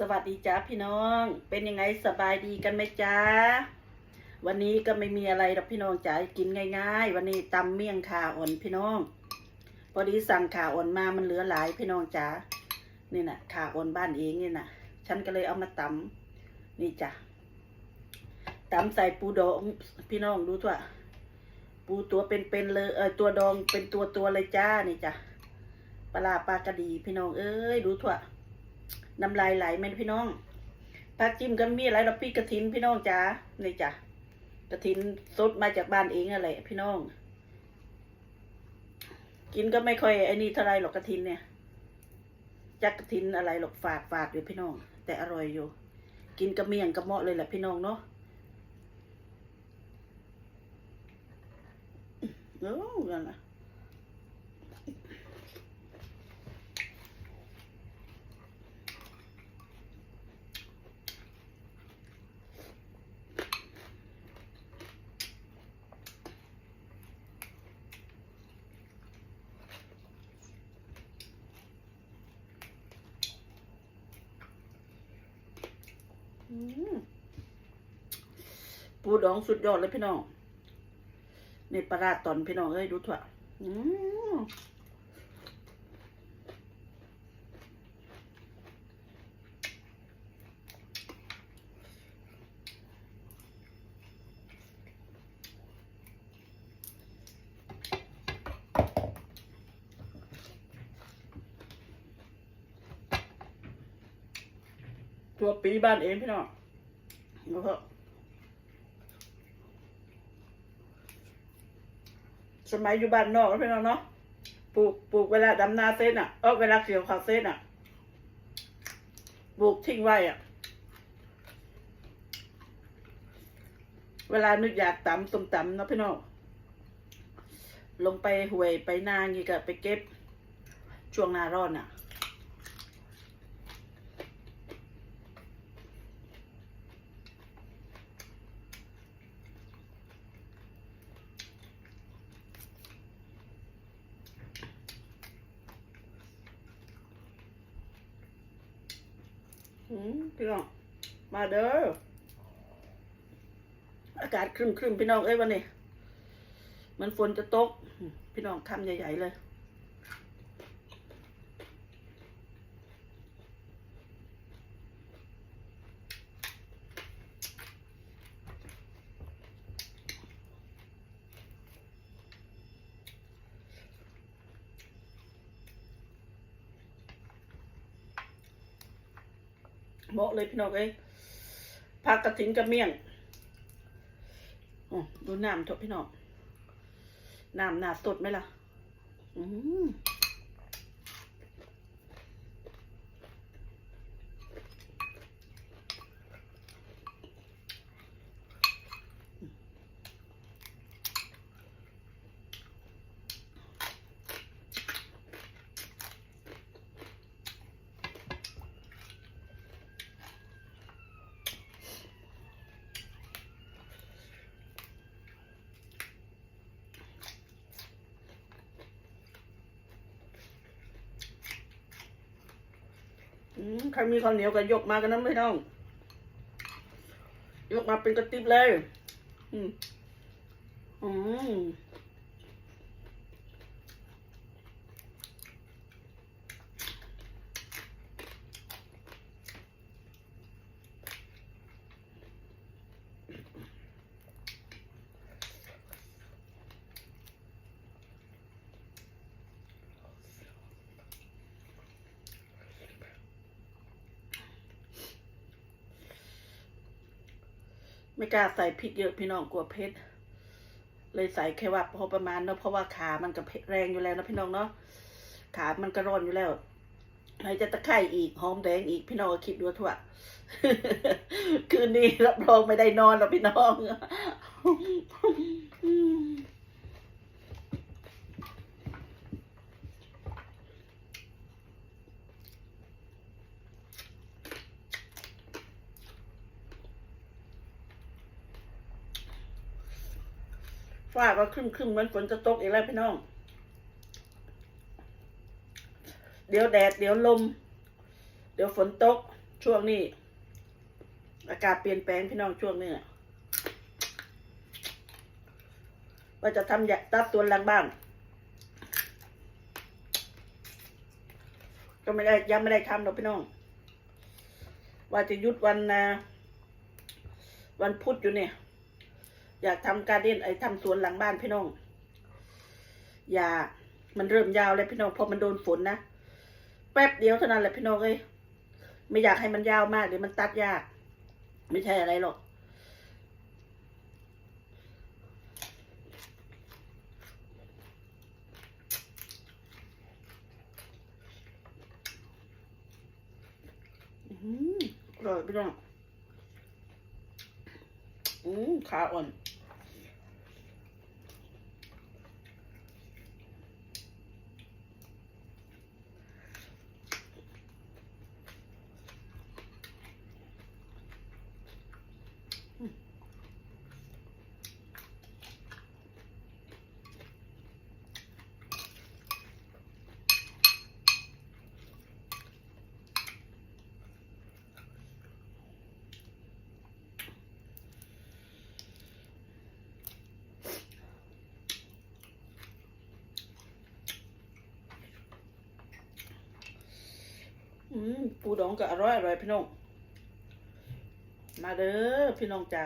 สวัสดีจ้าพี่น้อง เป็นยังไงสบายดีกันไหมจ้าวันนี้ก็ไม่มีอะไรหรอกพี่น้องจ๋ากินง่าย ๆ วันนี้ตำเมี่ยงขาอ่อนพี่น้องพอดีสั่งขาอ่อนมามันเหลือหลายพี่น้องจ๋านี่นะขาอ่อนบ้านเองนี่นะฉันก็เลยเอามาตำนี่จ้ะตำใส่ปูดองพี่น้องดูทั่วปูตัวเป็นๆเลยเออตัวดองเป็นตัวตัวๆเลยจ้านี่จ้ะปลาร้าปลากระดีพี่น้องเอ้ยดูทั่ว น้ำลายไหลไหมพี่น้องผักจิ้มก็มีอะไรเราพี่กระถินพี่น้องจ๋านี่จ้ะกระถินสดมาจากบ้านเองอะไรพี่น้อง กินก็ไม่ค่อยไอ้นี่เท่าไรหรอกกระถินเนี่ยจักกระถินอะไรหรอกฝาดฝาดอยู่พี่น้อง แต่อร่อยอยู่ กินกระเมียงกระเหมาะเลยแหละพี่น้องเนาะโอ้นั่นะ ปูดองสุดยอดเลยพี่น้องในปลาร้าตอนพี่น้องเอ้ยดูถั่วอืม ตัวปีบ้านเองพี่น้องดูเถอะสมัยอยู่บ้านนอกพี่น้องเนาะปลูกปลูกเวลาดำนาเส้นอะเออเวลาเกี่ยวข้าวเส้นอะปลูกทิ้งไว้อะ เวลานึกอยากตำส้มตำเนาะพี่น้องลงไปห่วยไปนางี้ก็ไปเก็บช่วงหน้าร้อนอะ อืมพี่น้อง มาเด้อ อากาศครึมครึมๆพี่น้องเอ้ยวันนี้ มันฝนจะตก พี่น้องคำใหญ่ๆเลย โมะเลยพี่น้องเอ้ยผักกระถินกระเมี่ยงอ๋อดูน้ำเถอะพี่น้อง น้ำหนาสดไหมล่ะ อืม ใครมีข้าวเหนียวก็ยกมากันนะไม่ต้อง ยกมาเป็นกระติบเลย อืมอืม ไม่กล้าใส่พริกเยอะพี่น้องกลัวเผ็ดเลยใส่แค่ว่าพอประมาณเนาะเพราะว่าขามันก็แรงอยู่แล้วนะพี่น้องเนาะขามันก็ร้อนอยู่แล้วไหนจะตะไคร่อีกหอมแดงอีกพี่น้องก็คิดดูทั่วคืนนี้รับรองไม่ได้นอนแล้วพี่น้อง ฟ้าก็ครึ้มครึมๆเหมือนฝนจะตกอีกแล้วพี่น้อง เดี๋ยวแดด เดี๋ยวลม เดี๋ยวฝนตก ช่วงนี้ อากาศเปลี่ยนแปลงพี่น้องช่วงนี้น่ะว่าจะทำยาตัดตัวนหลังบ้าน ก็ไม่ได้ยังไม่ได้ทำหรอกพี่น้อง ว่าจะหยุดวันนะวันพุธอยู่เนี่ย อยากทำการเด่นไอ้ทำสวนหลังบ้านพี่น้อง อย่า มันเริ่มยาวแล้วพี่น้องพราะมันโดนฝนนะแป๊บเดียวเท่านั้นแหละพี่น้องเอ้ยไม่อยากให้มันยาวมากเดี๋ยวมันตัดยาก ไม่ใช่อะไรหรอกอืมอร่อยพี่น้องอืมขาอ่อน ปูดองก็อร่อยอร่อยพี่น้อง มาเด้อพี่น้องจ๋า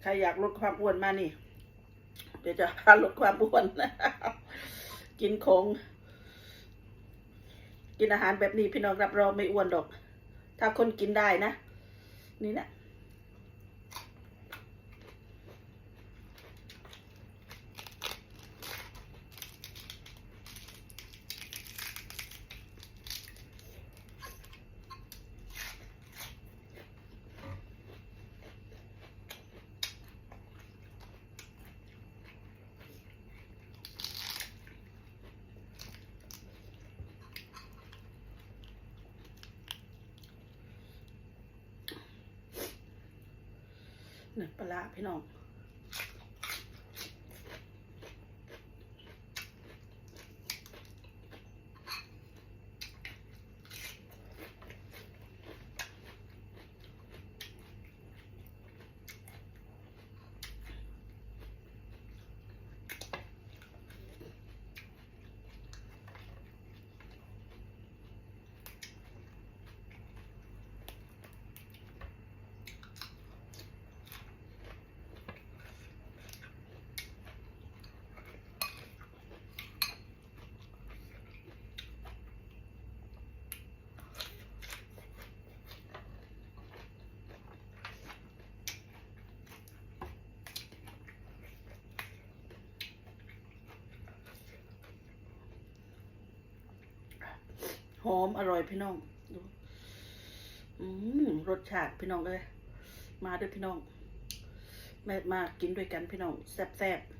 ใครอยากลดความอ้วนมานี่ เดี๋ยวจะพาลดความอ้วน กินของ กินอาหารแบบนี้พี่น้องรับรองไม่อ้วนดอก ถ้าคนกินได้นะ นี่นะ นี่ปลาพี่น้อง หอมอร่อยพี่น้องดูอืมรสชาติพี่น้องเลย มาด้วยพี่น้องม่มากินด้วยกันพี่น้องแซ่บๆ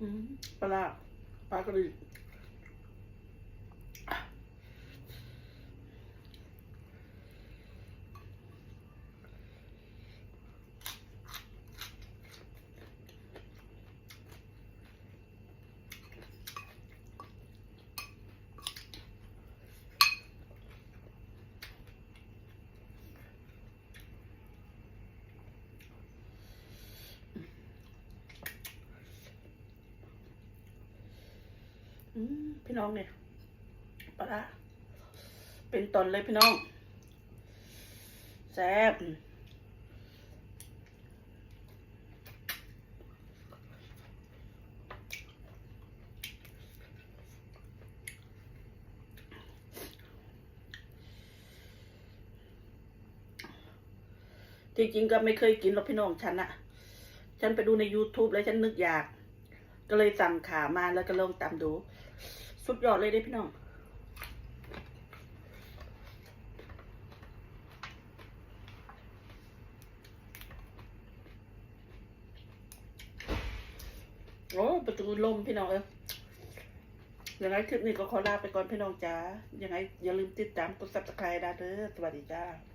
อืมปลาร้าปลากระดิ่ง พี่น้องเนี่ยปลาเป็นตอนเลยพี่น้องแซ่บจริงๆก็ไม่เคยกินหรอกพี่น้องฉันอะฉันไปดูใน YouTube แล้วฉันนึกอยาก ก็เลยสั่งขามาแล้วก็ลองตามดู สุดยอดเลยเด้พี่น้องโอ้ประตูลมพี่น้องเอ้ยยังไงคลิปนี้ก็ขอลาไปก่อนพี่น้องจ้ายังไงอย่าลืมติดตามกด subscribe นะเด้อสวัสดีจ้า